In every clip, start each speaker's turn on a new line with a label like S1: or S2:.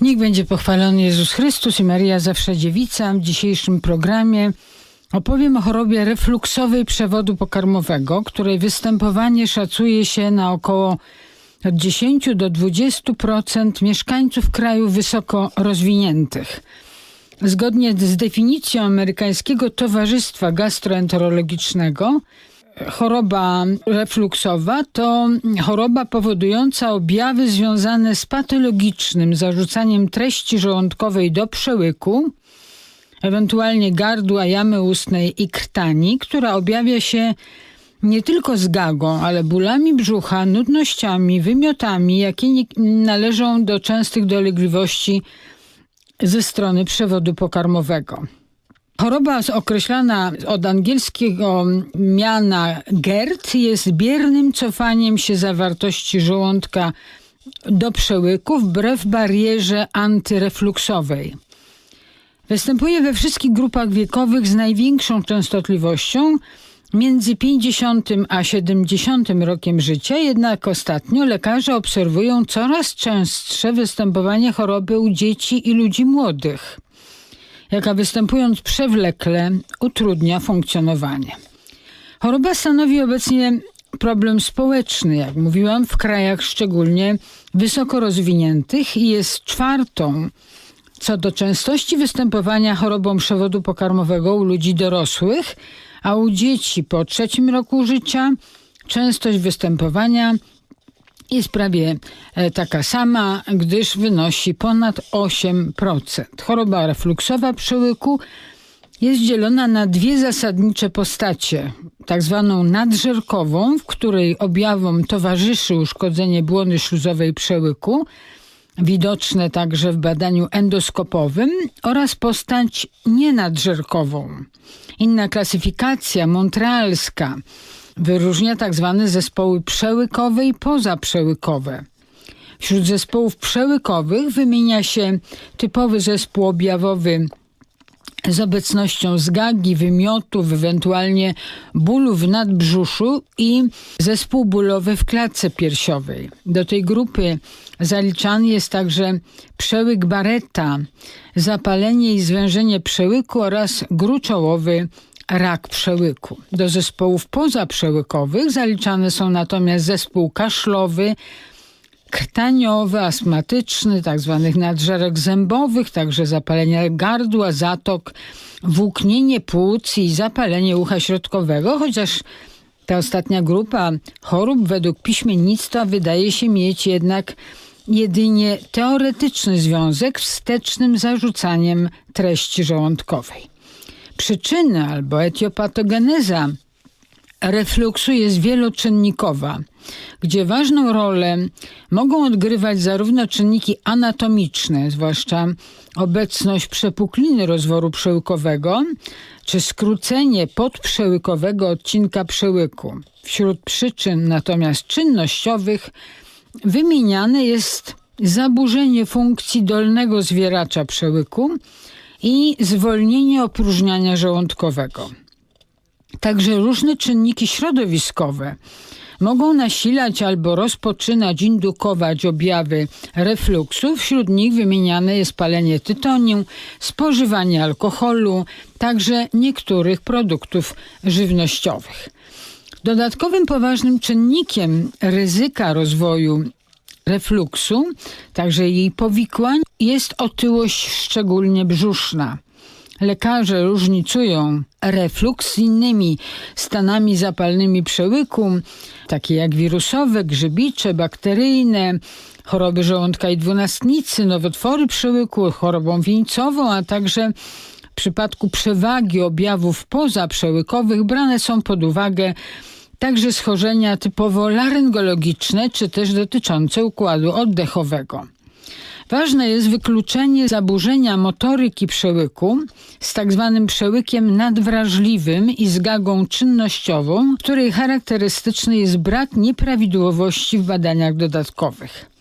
S1: Niech będzie pochwalony Jezus Chrystus i Maria Zawsze Dziewica. W dzisiejszym programie opowiem o chorobie refluksowej przewodu pokarmowego, której występowanie szacuje się na około od 10 do 20% mieszkańców krajów wysoko rozwiniętych. Zgodnie z definicją amerykańskiego Towarzystwa Gastroenterologicznego, choroba refluksowa to choroba powodująca objawy związane z patologicznym zarzucaniem treści żołądkowej do przełyku, ewentualnie gardła, jamy ustnej i krtani, która objawia się nie tylko zgagą, ale bólami brzucha, nudnościami, wymiotami, jakie należą do częstych dolegliwości ze strony przewodu pokarmowego. Choroba określana od angielskiego miana GERD jest biernym cofaniem się zawartości żołądka do przełyku wbrew barierze antyrefluksowej. Występuje we wszystkich grupach wiekowych z największą częstotliwością między 50 a 70 rokiem życia, jednak ostatnio lekarze obserwują coraz częstsze występowanie choroby u dzieci i ludzi młodych, jaka występując przewlekle utrudnia funkcjonowanie. Choroba stanowi obecnie problem społeczny, jak mówiłam, w krajach szczególnie wysoko rozwiniętych i jest czwartą co do częstości występowania chorobą przewodu pokarmowego u ludzi dorosłych, a u dzieci po trzecim roku życia częstość występowania jest prawie e, taka sama, gdyż wynosi ponad 8%. Choroba refluksowa przełyku jest dzielona na dwie zasadnicze postacie. Tak zwaną nadżerkową, w której objawom towarzyszy uszkodzenie błony śluzowej przełyku, widoczne także w badaniu endoskopowym, oraz postać nienadżerkową. Inna klasyfikacja, montrealska, wyróżnia tak zwane zespoły przełykowe i pozaprzełykowe. Wśród zespołów przełykowych wymienia się typowy zespół objawowy z obecnością zgagi, wymiotów, ewentualnie bólu w nadbrzuszu i zespół bólowy w klatce piersiowej. Do tej grupy zaliczany jest także przełyk Barretta, zapalenie i zwężenie przełyku oraz gruczołowy rak przełyku. Do zespołów pozaprzełykowych zaliczane są natomiast zespół kaszlowy, krtaniowy, astmatyczny, tak zwanych nadżerek zębowych, także zapalenie gardła, zatok, włóknienie płuc i zapalenie ucha środkowego, chociaż ta ostatnia grupa chorób według piśmiennictwa wydaje się mieć jednak jedynie teoretyczny związek wstecznym zarzucaniem treści żołądkowej. Przyczyny albo etiopatogeneza refluksu jest wieloczynnikowa, gdzie ważną rolę mogą odgrywać zarówno czynniki anatomiczne, zwłaszcza obecność przepukliny rozworu przełykowego, czy skrócenie podprzełykowego odcinka przełyku. Wśród przyczyn natomiast czynnościowych wymieniane jest zaburzenie funkcji dolnego zwieracza przełyku i zwolnienie opróżniania żołądkowego. Także różne czynniki środowiskowe mogą nasilać albo rozpoczynać, indukować objawy refluksu. Wśród nich wymieniane jest palenie tytoniu, spożywanie alkoholu, także niektórych produktów żywnościowych. Dodatkowym poważnym czynnikiem ryzyka rozwoju refluksu, także jej powikłań, jest otyłość szczególnie brzuszna. Lekarze różnicują refluks z innymi stanami zapalnymi przełyku, takie jak wirusowe, grzybicze, bakteryjne, choroby żołądka i dwunastnicy, nowotwory przełyku, chorobą wieńcową, a także w przypadku przewagi objawów pozaprzełykowych brane są pod uwagę także schorzenia typowo laryngologiczne, czy też dotyczące układu oddechowego. Ważne jest wykluczenie zaburzenia motoryki przełyku z tak zwanym przełykiem nadwrażliwym i zgagą czynnościową, której charakterystyczny jest brak nieprawidłowości w badaniach dodatkowych.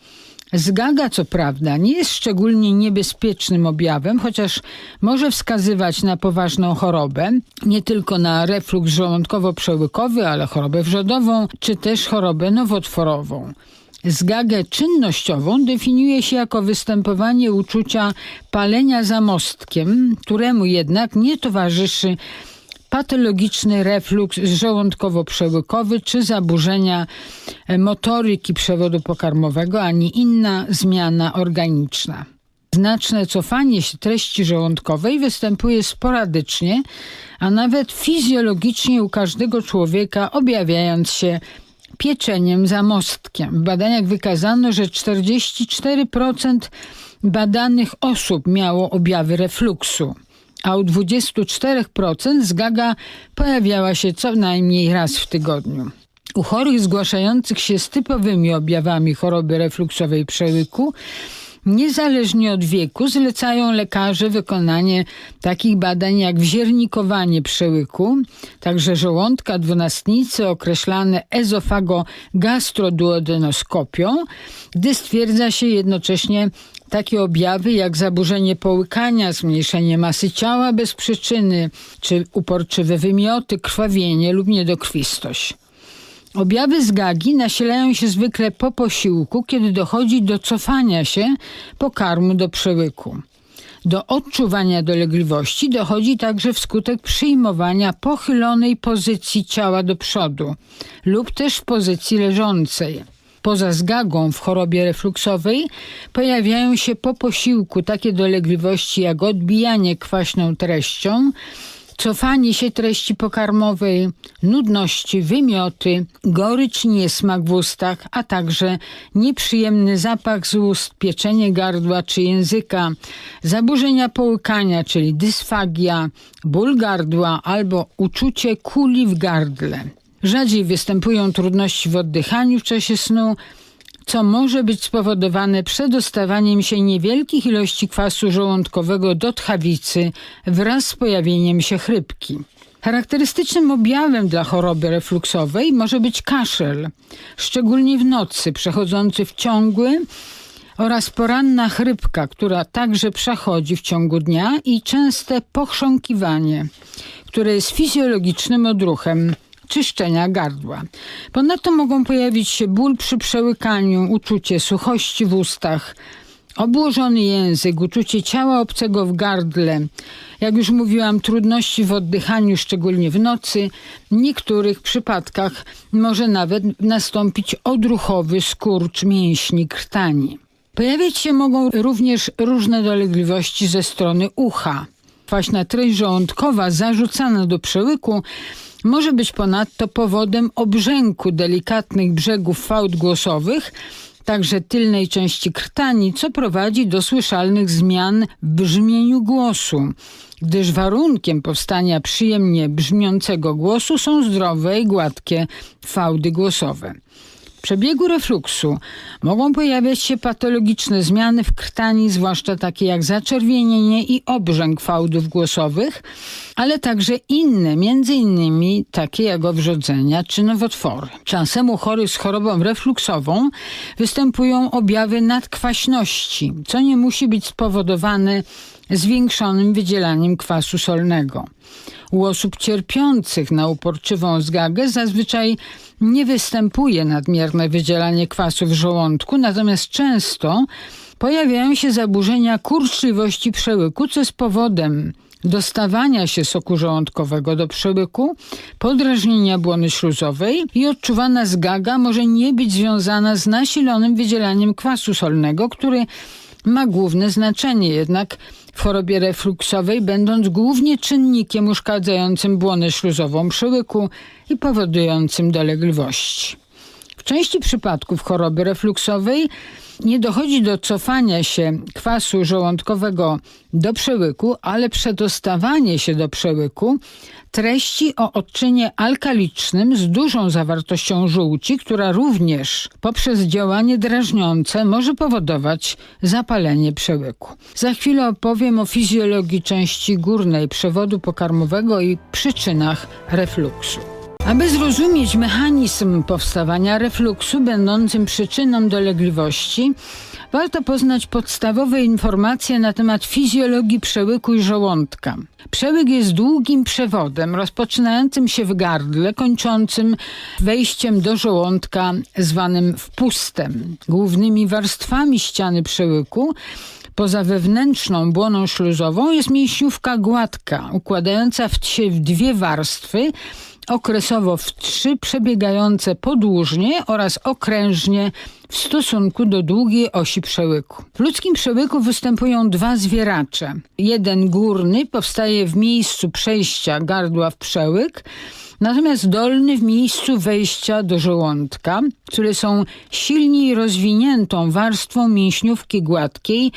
S1: Zgaga, co prawda, nie jest szczególnie niebezpiecznym objawem, chociaż może wskazywać na poważną chorobę, nie tylko na refluks żołądkowo-przełykowy, ale chorobę wrzodową, czy też chorobę nowotworową. Zgagę czynnościową definiuje się jako występowanie uczucia palenia za mostkiem, któremu jednak nie towarzyszy patologiczny refluks żołądkowo-przełykowy czy zaburzenia motoryki przewodu pokarmowego, ani inna zmiana organiczna. Znaczne cofanie się treści żołądkowej występuje sporadycznie, a nawet fizjologicznie u każdego człowieka, objawiając się pieczeniem za mostkiem. W badaniach wykazano, że 44% badanych osób miało objawy refluksu, a u 24% zgaga pojawiała się co najmniej raz w tygodniu. U chorych zgłaszających się z typowymi objawami choroby refluksowej przełyku Niezależnie od wieku zlecają lekarze wykonanie takich badań jak wziernikowanie przełyku, także żołądka dwunastnicy określane ezofagogastroduodenoskopią, gdy stwierdza się jednocześnie takie objawy jak zaburzenie połykania, zmniejszenie masy ciała bez przyczyny, czy uporczywe wymioty, krwawienie lub niedokrwistość. Objawy zgagi nasilają się zwykle po posiłku, kiedy dochodzi do cofania się pokarmu do przełyku. Do odczuwania dolegliwości dochodzi także wskutek przyjmowania pochylonej pozycji ciała do przodu lub też w pozycji leżącej. Poza zgagą w chorobie refluksowej pojawiają się po posiłku takie dolegliwości jak odbijanie kwaśną treścią, cofanie się treści pokarmowej, nudności, wymioty, gorycz, niesmak w ustach, a także nieprzyjemny zapach z ust, pieczenie gardła czy języka, zaburzenia połykania, czyli dysfagia, ból gardła albo uczucie kuli w gardle. Rzadziej występują trudności w oddychaniu w czasie snu, co może być spowodowane przedostawaniem się niewielkich ilości kwasu żołądkowego do tchawicy wraz z pojawieniem się chrypki. Charakterystycznym objawem dla choroby refluksowej może być kaszel, szczególnie w nocy, przechodzący w ciągły oraz poranna chrypka, która także przechodzi w ciągu dnia i częste pochrząkiwanie, które jest fizjologicznym odruchem czyszczenia gardła. Ponadto mogą pojawić się ból przy przełykaniu, uczucie suchości w ustach, obłożony język, uczucie ciała obcego w gardle. Jak już mówiłam, trudności w oddychaniu, szczególnie w nocy. W niektórych przypadkach może nawet nastąpić odruchowy skurcz mięśni krtani. Pojawiać się mogą również różne dolegliwości ze strony ucha. Kwaśna treść żołądkowa zarzucana do przełyku może być ponadto powodem obrzęku delikatnych brzegów fałd głosowych, także tylnej części krtani, co prowadzi do słyszalnych zmian w brzmieniu głosu, gdyż warunkiem powstania przyjemnie brzmiącego głosu są zdrowe i gładkie fałdy głosowe przebiegu refluksu mogą pojawiać się patologiczne zmiany w krtani, zwłaszcza takie jak zaczerwienienie i obrzęk fałdów głosowych, ale także inne, innymi takie jak owrzodzenia czy nowotwory. Czasem u chorych z chorobą refluksową występują objawy nadkwaśności, co nie musi być spowodowane zwiększonym wydzielaniem kwasu solnego. U osób cierpiących na uporczywą zgagę zazwyczaj nie występuje nadmierne wydzielanie kwasu w żołądku, natomiast często pojawiają się zaburzenia kurczliwości przełyku, co jest powodem dostawania się soku żołądkowego do przełyku, podrażnienia błony śluzowej i odczuwana zgaga może nie być związana z nasilonym wydzielaniem kwasu solnego, który ma główne znaczenie jednak w chorobie refluksowej, będąc głównie czynnikiem uszkadzającym błonę śluzową przełyku i powodującym dolegliwości. W części przypadków choroby refluksowej nie dochodzi do cofania się kwasu żołądkowego do przełyku, ale przedostawanie się do przełyku treści o odczynie alkalicznym z dużą zawartością żółci, która również poprzez działanie drażniące może powodować zapalenie przełyku. Za chwilę opowiem o fizjologii części górnej przewodu pokarmowego i przyczynach refluksu. Aby zrozumieć mechanizm powstawania refluksu będącym przyczyną dolegliwości, warto poznać podstawowe informacje na temat fizjologii przełyku i żołądka. Przełyk jest długim przewodem rozpoczynającym się w gardle, kończącym wejściem do żołądka zwanym wpustem. Głównymi warstwami ściany przełyku Poza wewnętrzną błoną śluzową jest mięśniówka gładka, układająca się w dwie warstwy, okresowo w trzy, przebiegające podłużnie oraz okrężnie w stosunku do długiej osi przełyku. W ludzkim przełyku występują dwa zwieracze. Jeden górny powstaje w miejscu przejścia gardła w przełyk, natomiast dolny w miejscu wejścia do żołądka, które są silniej rozwiniętą warstwą mięśniówki gładkiej,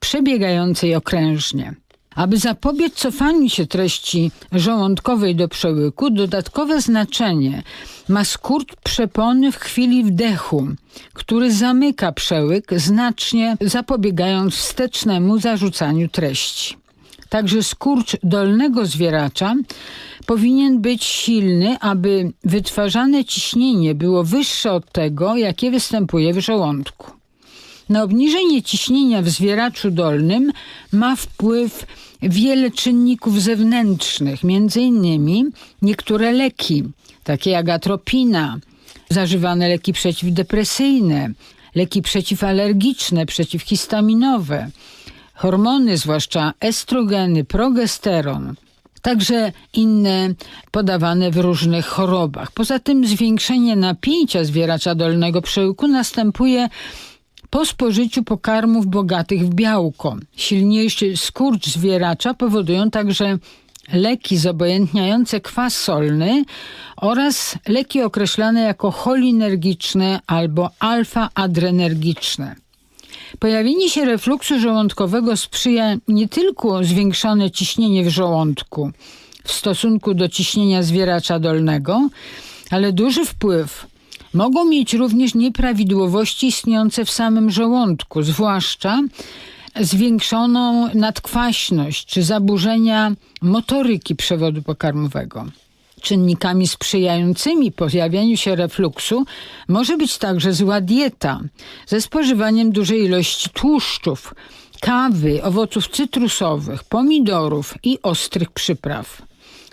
S1: przebiegającej okrężnie. Aby zapobiec cofaniu się treści żołądkowej do przełyku, dodatkowe znaczenie ma skurt przepony w chwili wdechu, który zamyka przełyk, znacznie zapobiegając wstecznemu zarzucaniu treści. Także skurcz dolnego zwieracza powinien być silny, aby wytwarzane ciśnienie było wyższe od tego, jakie występuje w żołądku. Na obniżenie ciśnienia w zwieraczu dolnym ma wpływ wiele czynników zewnętrznych, między innymi niektóre leki, takie jak atropina, zażywane leki przeciwdepresyjne, leki przeciwalergiczne, przeciwhistaminowe, hormony, zwłaszcza estrogeny, progesteron, także inne podawane w różnych chorobach. Poza tym zwiększenie napięcia zwieracza dolnego przełyku następuje po spożyciu pokarmów bogatych w białko. Silniejszy skurcz zwieracza powodują także leki zobojętniające kwas solny oraz leki określane jako cholinergiczne albo alfa-adrenergiczne. Pojawienie się refluksu żołądkowego sprzyja nie tylko zwiększone ciśnienie w żołądku w stosunku do ciśnienia zwieracza dolnego, ale duży wpływ mogą mieć również nieprawidłowości istniejące w samym żołądku, zwłaszcza zwiększoną nadkwaśność czy zaburzenia motoryki przewodu pokarmowego. Czynnikami sprzyjającymi pojawieniu się refluksu może być także zła dieta ze spożywaniem dużej ilości tłuszczów, kawy, owoców cytrusowych, pomidorów i ostrych przypraw.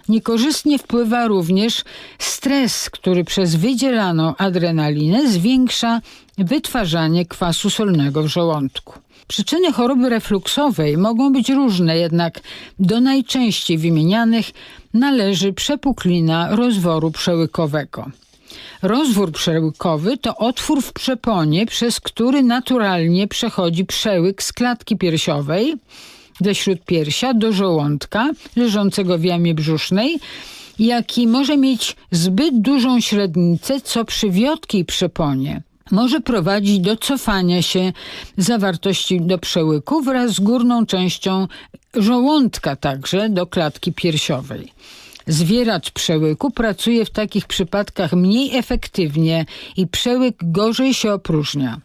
S1: Niekorzystnie wpływa również stres, który przez wydzielaną adrenalinę zwiększa wytwarzanie kwasu solnego w żołądku. Przyczyny choroby refluksowej mogą być różne, jednak do najczęściej wymienianych należy przepuklina rozworu przełykowego. Rozwór przełykowy to otwór w przeponie, przez który naturalnie przechodzi przełyk z klatki piersiowej ze śródpiersia do żołądka leżącego w jamie brzusznej, jaki może mieć zbyt dużą średnicę, co przy wiotkiej przeponie może prowadzić do cofania się zawartości do przełyku wraz z górną częścią żołądka także do klatki piersiowej. Zwieracz przełyku pracuje w takich przypadkach mniej efektywnie i przełyk gorzej się opróżnia.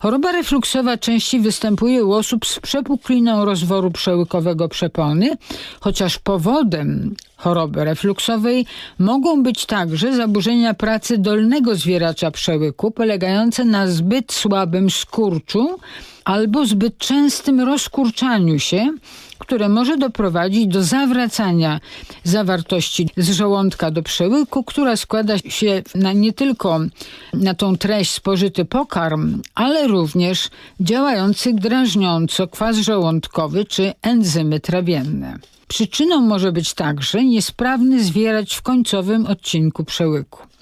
S1: Choroba refluksowa częściej występuje u osób z przepukliną rozworu przełykowego przepony, chociaż powodem choroby refluksowej mogą być także zaburzenia pracy dolnego zwieracza przełyku polegające na zbyt słabym skurczu albo zbyt częstym rozkurczaniu się, które może doprowadzić do zawracania zawartości z żołądka do przełyku, która składa się na, nie tylko na tą treść spożyty pokarm, ale również działający drażniąco kwas żołądkowy czy enzymy trawienne. Przyczyną może być także niesprawny zwierać w końcowym odcinku przełyku.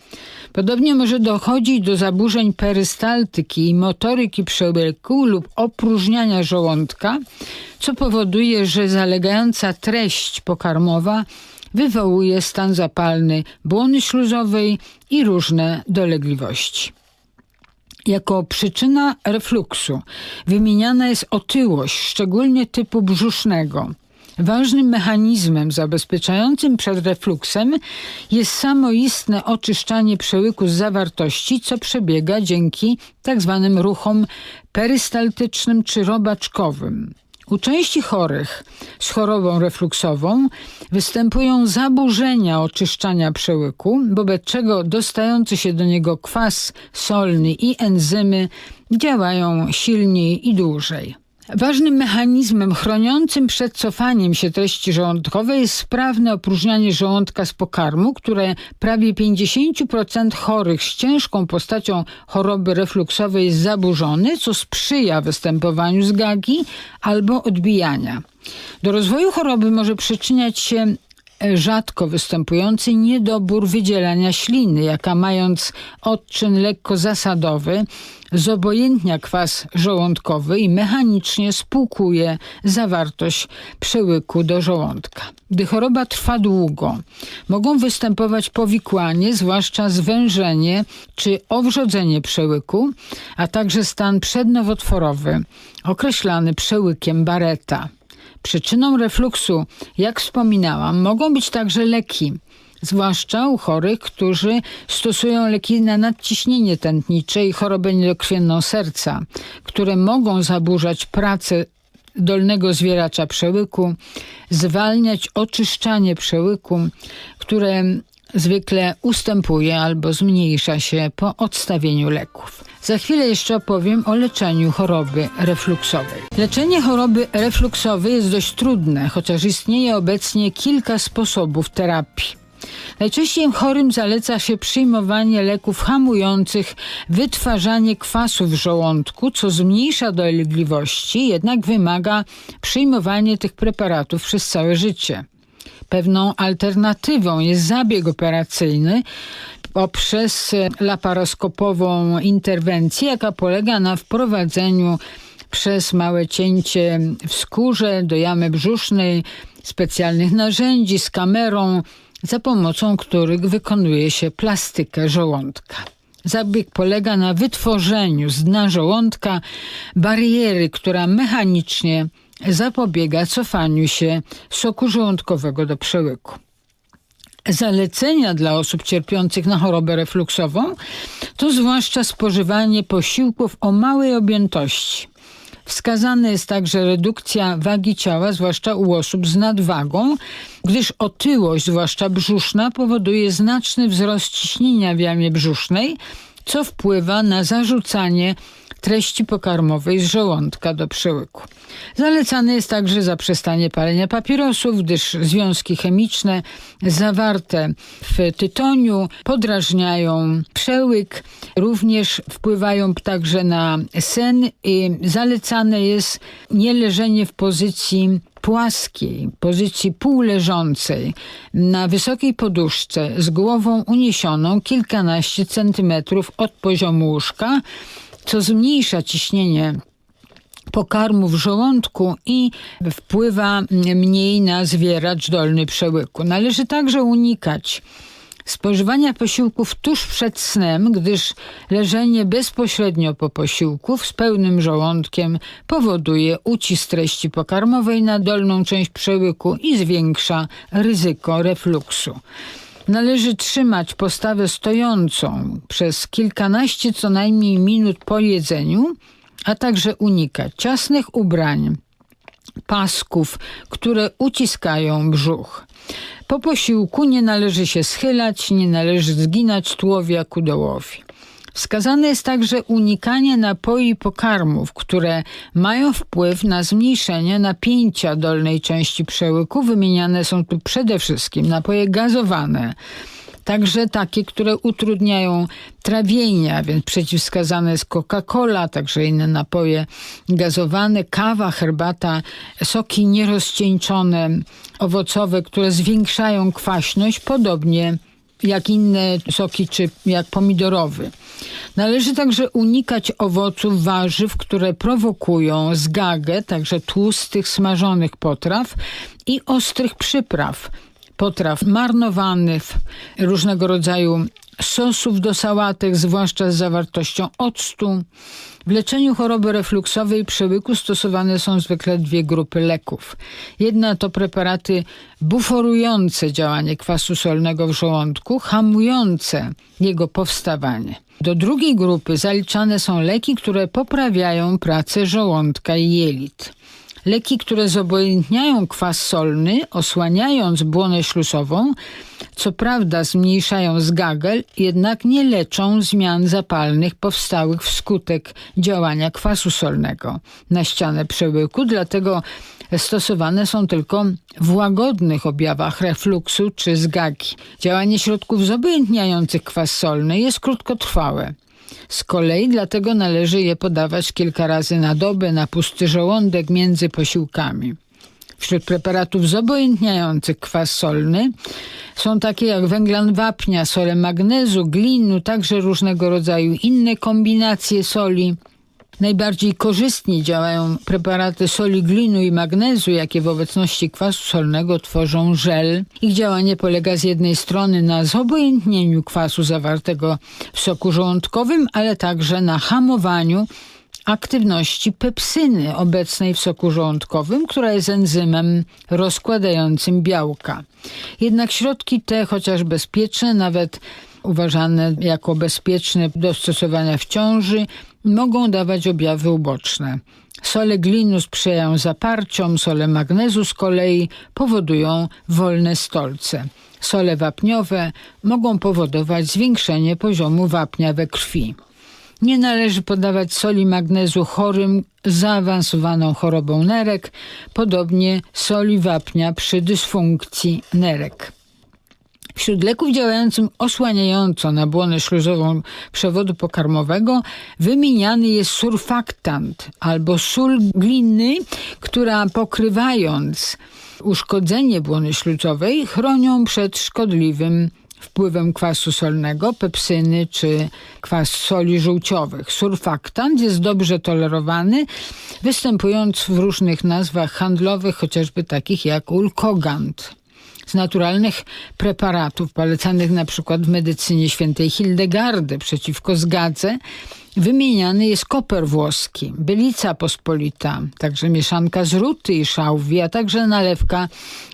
S1: Podobnie może dochodzić do zaburzeń perystaltyki i motoryki przełyku lub opróżniania żołądka, co powoduje, że zalegająca treść pokarmowa wywołuje stan zapalny błony śluzowej i różne dolegliwości. Jako przyczyna refluksu wymieniana jest otyłość, szczególnie typu brzusznego. Ważnym mechanizmem zabezpieczającym przed refluksem jest samoistne oczyszczanie przełyku z zawartości, co przebiega dzięki tzw. Tak ruchom perystaltycznym czy robaczkowym. U części chorych z chorobą refluksową występują zaburzenia oczyszczania przełyku, wobec czego dostający się do niego kwas solny i enzymy działają silniej i dłużej. Ważnym mechanizmem chroniącym przed cofaniem się treści żołądkowej jest sprawne opróżnianie żołądka z pokarmu, które prawie 50% chorych z ciężką postacią choroby refluksowej jest zaburzony, co sprzyja występowaniu zgagi albo odbijania. Do rozwoju choroby może przyczyniać się rzadko występujący niedobór wydzielania śliny, jaka mając odczyn lekko zasadowy, zobojętnia kwas żołądkowy i mechanicznie spłukuje zawartość przełyku do żołądka. Gdy choroba trwa długo, mogą występować powikłanie, zwłaszcza zwężenie czy owrzodzenie przełyku, a także stan przednowotworowy, określany przełykiem Barretta. Przyczyną refluksu, jak wspominałam, mogą być także leki, zwłaszcza u chorych, którzy stosują leki na nadciśnienie tętnicze i chorobę niedokrwienną serca, które mogą zaburzać pracę dolnego zwieracza przełyku, zwalniać oczyszczanie przełyku, które zwykle ustępuje albo zmniejsza się po odstawieniu leków. Za chwilę jeszcze opowiem o leczeniu choroby refluksowej. Leczenie choroby refluksowej jest dość trudne, chociaż istnieje obecnie kilka sposobów terapii. Najczęściej chorym zaleca się przyjmowanie leków hamujących wytwarzanie kwasu w żołądku, co zmniejsza dolegliwości, jednak wymaga przyjmowania tych preparatów przez całe życie. Pewną alternatywą jest zabieg operacyjny poprzez laparoskopową interwencję, jaka polega na wprowadzeniu przez małe cięcie w skórze do jamy brzusznej specjalnych narzędzi z kamerą, za pomocą których wykonuje się plastykę żołądka. Zabieg polega na wytworzeniu z dna żołądka bariery, która mechanicznie zapobiega cofaniu się soku żołądkowego do przełyku. Zalecenia dla osób cierpiących na chorobę refluksową to zwłaszcza spożywanie posiłków o małej objętości. Wskazana jest także redukcja wagi ciała, zwłaszcza u osób z nadwagą, gdyż otyłość, zwłaszcza brzuszna, powoduje znaczny wzrost ciśnienia w jamie brzusznej, co wpływa na zarzucanie treści pokarmowej z żołądka do przełyku. Zalecane jest także zaprzestanie palenia papierosów, gdyż związki chemiczne zawarte w tytoniu podrażniają przełyk, również wpływają także na sen i zalecane jest nie leżenie w pozycji płaskiej, pozycji półleżącej, na wysokiej poduszce z głową uniesioną kilkanaście centymetrów od poziomu łóżka, co zmniejsza ciśnienie pokarmu w żołądku i wpływa mniej na zwieracz dolny przełyku. Należy także unikać spożywania posiłków tuż przed snem, gdyż leżenie bezpośrednio po posiłku z pełnym żołądkiem powoduje ucisk treści pokarmowej na dolną część przełyku i zwiększa ryzyko refluksu. Należy trzymać postawę stojącą przez kilkanaście co najmniej minut po jedzeniu, a także unikać ciasnych ubrań, pasków, które uciskają brzuch. Po posiłku nie należy się schylać, nie należy zginać tułowia ku dołowi. Wskazane jest także unikanie napoi pokarmów, które mają wpływ na zmniejszenie napięcia dolnej części przełyku. Wymieniane są tu przede wszystkim napoje gazowane, także takie, które utrudniają trawienie, a więc przeciwwskazane jest Coca-Cola, także inne napoje gazowane, kawa, herbata, soki nierozcieńczone, owocowe, które zwiększają kwaśność, podobnie jak inne soki, czy jak pomidorowy. Należy także unikać owoców, warzyw, które prowokują zgagę, także tłustych, smażonych potraw i ostrych przypraw, potraw marnowanych, różnego rodzaju sosów do sałatek, zwłaszcza z zawartością octu. W leczeniu choroby refluksowej przełyku stosowane są zwykle dwie grupy leków. Jedna to preparaty buforujące działanie kwasu solnego w żołądku, hamujące jego powstawanie. Do drugiej grupy zaliczane są leki, które poprawiają pracę żołądka i jelit. Leki, które zobojętniają kwas solny, osłaniając błonę ślusową, co prawda zmniejszają zgagel, jednak nie leczą zmian zapalnych powstałych wskutek działania kwasu solnego na ścianę przełyku, dlatego stosowane są tylko w łagodnych objawach refluksu czy zgagi. Działanie środków zobojętniających kwas solny jest krótkotrwałe. Z kolei dlatego należy je podawać kilka razy na dobę na pusty żołądek między posiłkami. Wśród preparatów zobojętniających kwas solny są takie jak węglan wapnia, sole magnezu, glinu, także różnego rodzaju inne kombinacje soli. Najbardziej korzystnie działają preparaty soli glinu i magnezu, jakie w obecności kwasu solnego tworzą żel. Ich działanie polega z jednej strony na zobojętnieniu kwasu zawartego w soku żołądkowym, ale także na hamowaniu aktywności pepsyny obecnej w soku żołądkowym, która jest enzymem rozkładającym białka. Jednak środki te, chociaż bezpieczne, nawet uważane jako bezpieczne do stosowania w ciąży, mogą dawać objawy uboczne. Sole glinu sprzyjają zaparciom, sole magnezu z kolei powodują wolne stolce. Sole wapniowe mogą powodować zwiększenie poziomu wapnia we krwi. Nie należy podawać soli magnezu chorym z zaawansowaną chorobą nerek, podobnie soli wapnia przy dysfunkcji nerek. Wśród leków działających osłaniająco na błonę śluzową przewodu pokarmowego wymieniany jest surfaktant albo sól gliny, która pokrywając uszkodzenie błony śluzowej chronią przed szkodliwym wpływem kwasu solnego, pepsyny czy kwas soli żółciowych. Surfaktant jest dobrze tolerowany, występując w różnych nazwach handlowych, chociażby takich jak ulkogant z naturalnych preparatów polecanych na przykład w medycynie świętej Hildegardy przeciwko zgadze wymieniany jest koper włoski, bylica pospolita, także mieszanka z ruty i szałwi, a także nalewka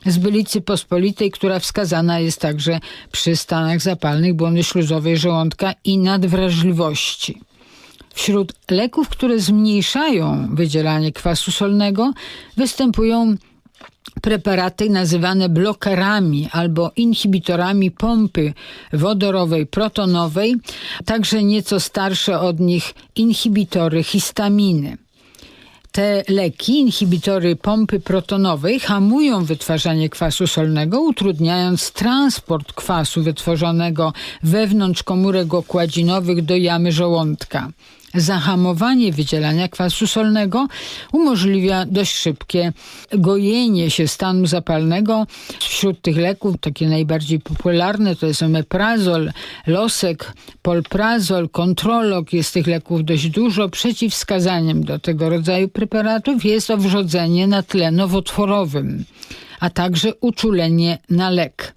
S1: z bylicy pospolitej, która wskazana jest także przy stanach zapalnych błony śluzowej żołądka i nadwrażliwości. Wśród leków, które zmniejszają wydzielanie kwasu solnego, występują preparaty nazywane blokerami albo inhibitorami pompy wodorowej, protonowej, także nieco starsze od nich inhibitory histaminy. Te leki, inhibitory pompy protonowej, hamują wytwarzanie kwasu solnego, utrudniając transport kwasu wytworzonego wewnątrz komórek okładzinowych do jamy żołądka. Zahamowanie wydzielania kwasu solnego umożliwia dość szybkie gojenie się stanu zapalnego. Wśród tych leków takie najbardziej popularne to jest omeprazol, losek, polprazol, kontrolog. Jest tych leków dość dużo. Przeciwwskazaniem do tego rodzaju preparatów jest owrzodzenie na tle nowotworowym, a także uczulenie na lek.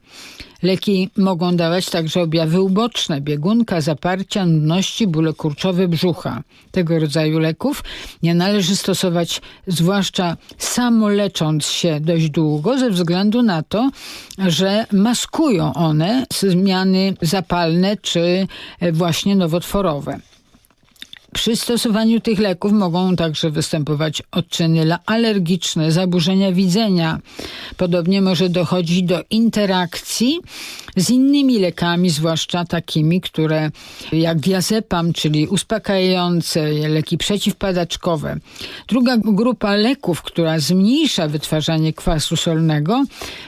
S1: Leki mogą dawać także objawy uboczne, biegunka, zaparcia, nudności, bóle kurczowe brzucha. Tego rodzaju leków nie należy stosować zwłaszcza samolecząc się dość długo ze względu na to, że maskują one zmiany zapalne czy właśnie nowotworowe. Przy stosowaniu tych leków mogą także występować odczyny alergiczne, zaburzenia widzenia. Podobnie może dochodzić do interakcji z innymi lekami, zwłaszcza takimi, które jak diazepam, czyli uspokajające, leki przeciwpadaczkowe. Druga grupa leków, która zmniejsza wytwarzanie kwasu solnego,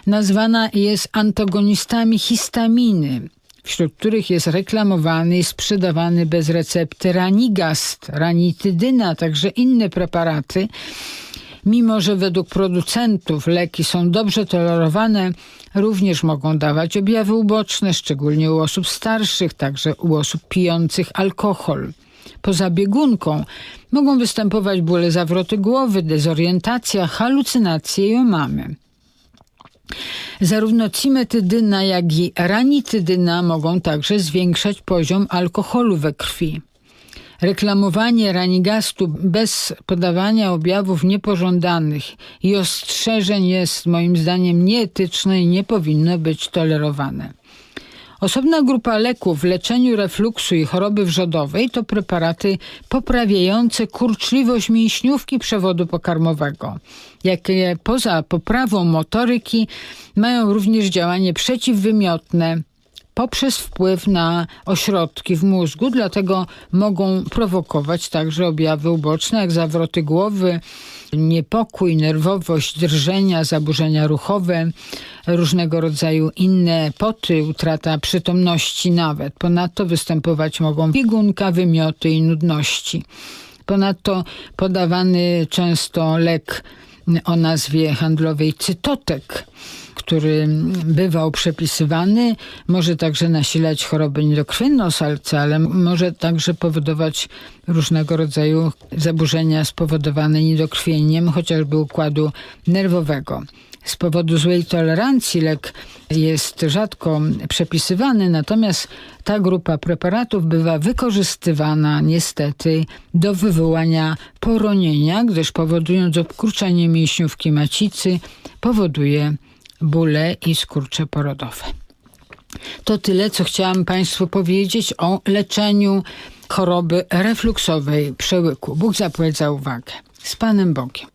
S1: nazwana jest antagonistami histaminy wśród których jest reklamowany i sprzedawany bez recepty ranigast, ranitydyna, także inne preparaty. Mimo, że według producentów leki są dobrze tolerowane, również mogą dawać objawy uboczne, szczególnie u osób starszych, także u osób pijących alkohol. Poza biegunką mogą występować bóle zawroty głowy, dezorientacja, halucynacje i omamy. Zarówno cimetydyna, jak i ranitydyna mogą także zwiększać poziom alkoholu we krwi. Reklamowanie ranigastu bez podawania objawów niepożądanych i ostrzeżeń jest moim zdaniem nieetyczne i nie powinno być tolerowane. Osobna grupa leków w leczeniu refluksu i choroby wrzodowej to preparaty poprawiające kurczliwość mięśniówki przewodu pokarmowego, jakie poza poprawą motoryki mają również działanie przeciwwymiotne, poprzez wpływ na ośrodki w mózgu, dlatego mogą prowokować także objawy uboczne, jak zawroty głowy, niepokój, nerwowość, drżenia, zaburzenia ruchowe, różnego rodzaju inne poty, utrata przytomności nawet. Ponadto występować mogą biegunka, wymioty i nudności. Ponadto podawany często lek o nazwie handlowej cytotek, który bywał przepisywany, może także nasilać chorobę niedokrwienną serca, ale może także powodować różnego rodzaju zaburzenia spowodowane niedokrwieniem, chociażby układu nerwowego. Z powodu złej tolerancji lek jest rzadko przepisywany, natomiast ta grupa preparatów bywa wykorzystywana niestety do wywołania poronienia, gdyż powodując obkurczenie mięśniówki macicy, powoduje bóle i skurcze porodowe. To tyle, co chciałam Państwu powiedzieć o leczeniu choroby refluksowej przełyku. Bóg zapłać za uwagę. Z Panem Bogiem.